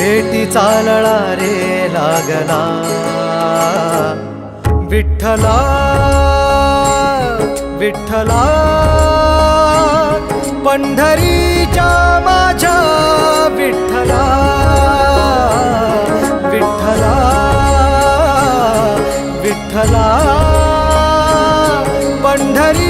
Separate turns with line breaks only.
भेटी चालळा रे लागला. विठ्ठला विठ्ठला पंढरीच्या माझ्या विठ्ठला विठ्ठला विठ्ठला पंढरी